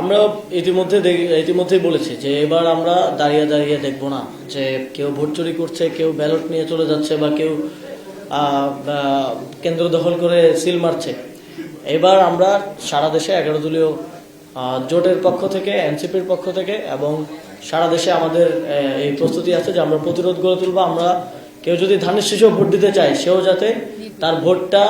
আমরা ইতিমধ্যে ইতিমধ্যেই বলেছি যে এবার আমরা দাঁড়িয়ে দাঁড়িয়ে দেখব না যে কেউ ভোট চুরি করছে, কেউ ব্যালট নিয়ে চলে যাচ্ছে বা কেউ কেন্দ্র দখল করে সিল মারছে। এবার আমরা সারা দেশে এগারো দলীয় জোটের পক্ষ থেকে, এনসিপির পক্ষ থেকে এবং সারা দেশে আমাদের এই প্রস্তুতি আছে যে আমরা প্রতিরোধ গড়ে তুলবো। আমরা কেউ যদি ধানের শীষেও ভোট দিতে চায়, সেও যাতে তার ভোটটা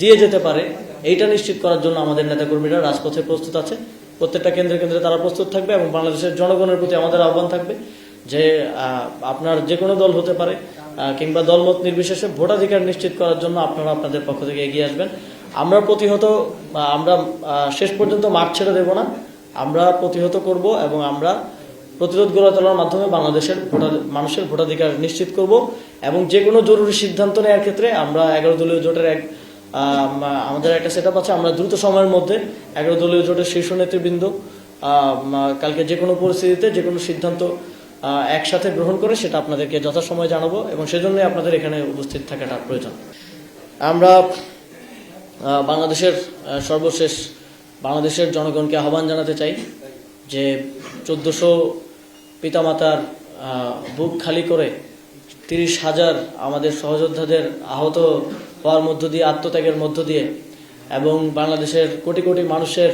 দিয়ে যেতে পারে, এইটা নিশ্চিত করার জন্য আমাদের নেতাকর্মীরা রাজপথে প্রস্তুত আছে। প্রত্যেকটা কেন্দ্রে কেন্দ্রে তারা প্রস্তুত থাকবে এবং বাংলাদেশের জনগণের প্রতি আমাদের আহ্বান থাকবে যে আপনার যে কোনো দল হতে পারে কিংবা দলমত নির্বিশেষে ভোটাধিকার নিশ্চিত করার জন্য আপনারা আপনাদের পক্ষ থেকে এগিয়ে আসবেন। আমরা প্রতিহত আমরা শেষ পর্যন্ত মাঠ ছেড়ে দেব না। আমরা প্রতিহত করব এবং আমরা প্রতিরোধ গড়ে তোলার মাধ্যমে বাংলাদেশের মানুষের ভোটাধিকার নিশ্চিত করব এবং যে কোনো জরুরি সিদ্ধান্ত নেওয়ার ক্ষেত্রে আমরা এগারো দলীয় জোটের এক আমাদের একটা সেট আছে, আমরা দ্রুত সময়ের মধ্যে এগারো দলীয় জোটের শীর্ষ নেতৃবৃন্দ কালকে যে কোনো পরিস্থিতিতে যে কোনো সিদ্ধান্ত একসাথে গ্রহণ করে সেটা আপনাদেরকে যথাসময়ে জানাব এবং সেজন্যই আপনাদের এখানে উপস্থিত থাকাটা প্রয়োজন। আমরা বাংলাদেশের সর্বশেষ বাংলাদেশের জনগণকে আহ্বান জানাতে চাই যে চোদ্দশো পিতামাতার বুক খালি করে তিরিশ হাজার আমাদের সহযোদ্ধাদের আহত হওয়ার মধ্য দিয়ে, আত্মত্যাগের মধ্য দিয়ে এবং বাংলাদেশের কোটি কোটি মানুষের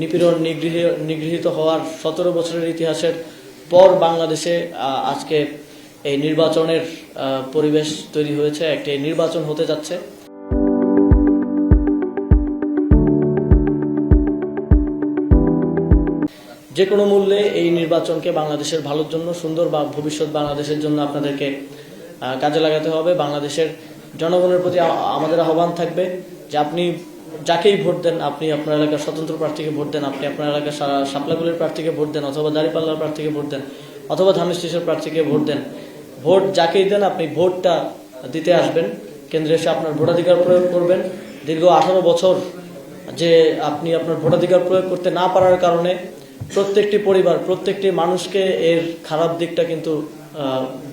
নিপীড়ন নিগৃহ, নিগৃহীত হওয়ার সতেরো বছরের ইতিহাসের পর বাংলাদেশে আজকে এই নির্বাচনের পরিবেশ তৈরি হয়েছে, একটি নির্বাচন হতে যাচ্ছে। যে কোনো মূল্যে এই নির্বাচনকে বাংলাদেশের ভালোর জন্য সুন্দর বা ভবিষ্যৎ বাংলাদেশের জন্য আপনাদেরকে কাজে লাগাতে হবে। বাংলাদেশের জনগণের প্রতি আমাদের আহ্বান থাকবে যে আপনি যাকেই ভোট দেন, আপনি আপনার এলাকার স্বতন্ত্র প্রার্থীকে ভোট দেন, আপনি আপনার এলাকার সা- শাপলাগুলির প্রার্থীকে ভোট দেন, অথবা দাঁড়িপাল্লার প্রার্থীকে ভোট দেন, অথবা শীষের প্রার্থীকে ভোট দেন। ভোট যাকেই দেন, আপনি ভোটটা দিতে আসবেন। কেন্দ্রে এসে আপনার ভোটাধিকার প্রয়োগ করবেন। দীর্ঘ আঠারো বছর যে আপনি আপনার ভোটাধিকার প্রয়োগ করতে না পারার কারণে প্রত্যেকটি পরিবার, প্রত্যেকটি মানুষকে এর খারাপ দিকটা কিন্তু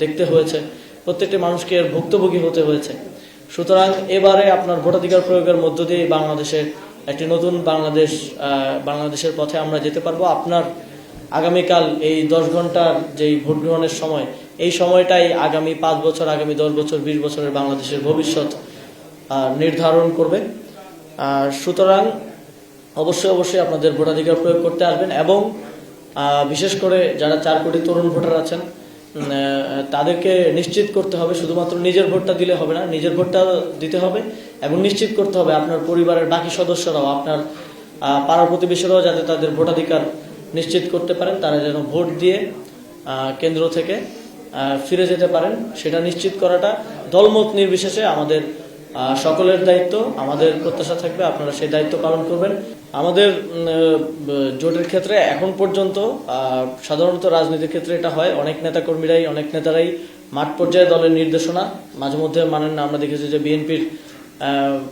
দেখতে হয়েছে। প্রত্যেকটি মানুষকে এর ভুক্তভোগী হতে হয়েছে। সুতরাং এবারে আপনার ভোটাধিকার প্রয়োগের মধ্য দিয়ে বাংলাদেশে একটি নতুন বাংলাদেশ বাংলাদেশের পথে আমরা যেতে পারব। আপনার আগামীকাল এই দশ ঘণ্টার যেই ভোট গ্রহণের সময়, এই সময়টাই আগামী পাঁচ বছর, আগামী দশ বছর, বিশ বছরের বাংলাদেশের ভবিষ্যৎ নির্ধারণ করবে। সুতরাং অবশ্যই অবশ্যই আপনাদের ভোটাধিকার প্রয়োগ করতে আসবেন এবং বিশেষ করে যারা চার কোটি তরুণ ভোটার আছেন তাদেরকে নিশ্চিত করতে হবে শুধুমাত্র নিজের ভোটটা দিলে হবে না নিজের ভোটটা দিতে হবে এবং নিশ্চিত করতে হবে আপনার পরিবারের বাকি সদস্যরাও আপনার আহ, পাড়া প্রতিবেশীরাও যাতে তাদের ভোটাধিকার নিশ্চিত করতে পারেন তারা যেন ভোট দিয়ে কেন্দ্র থেকে ফিরে যেতে পারেন সেটা নিশ্চিত করাটা দলমত নির্বিশেষে আমাদের সকলের দায়িত্ব, আমাদের প্রত্যাশা থাকবে আপনারা সেই দায়িত্ব পালন করবেন। আমাদের জোটের ক্ষেত্রে এখন পর্যন্ত সাধারণত রাজনীতির ক্ষেত্রে এটা হয়। অনেক নেতাকর্মীরাই, অনেক নেতারাই মাঠ পর্যায়ে দলের নির্দেশনা, মাঝে মধ্যে মানেন না, আমরা দেখেছি যে বিএনপির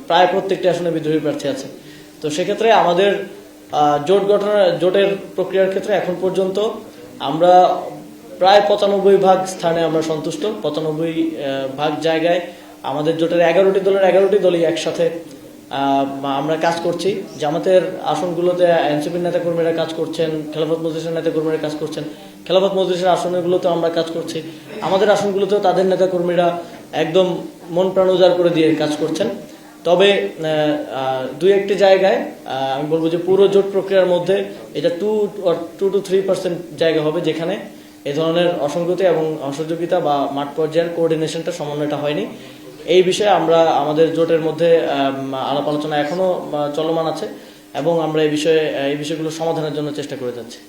প্রায় প্রত্যেকটি আসনে বিদ্রোহী প্রার্থী আছে। তো সেক্ষেত্রে আমাদের জোট গঠনের জোটের প্রক্রিয়ার ক্ষেত্রে এখন পর্যন্ত আমরা প্রায় পঁচানব্বই ভাগ স্থানে আমরা সন্তুষ্ট, পঁচানব্বই ভাগ জায়গায় আমাদের জোটের এগারোটি দলের এগারোটি দলই একসাথে আমরা কাজ করছি। জামাতের আসনগুলোতে এনসিপির নেতাকর্মীরা কাজ করছেন, খেলাফত মজলিসের নেতাকর্মীরা কাজ করছেন। খেলাফত মজলিসের আসনগুলোতে আমরা কাজ করছি। আমাদের আসনগুলোতেও তাদের নেতাকর্মীরা একদম মন প্রাণ উজাড় করে দিয়ে কাজ করছেন। তবে দুই একটি জায়গায় আমি বলব যে পুরো জোট প্রক্রিয়ার মধ্যে এটা two two two three percent জায়গা হবে যেখানে এ ধরনের অসঙ্গতি এবং অসহযোগিতা বা মাঠ পর্যায়ের কোঅর্ডিনেশনটা সমন্বয়টা হয়নি। এই বিষয়ে আমরা আমাদের জোটের মধ্যে আলাপ আলোচনা এখনও চলমান আছে এবং আমরা এই বিষয়ে, এই বিষয়গুলো সমাধানের জন্য চেষ্টা করে যাচ্ছি।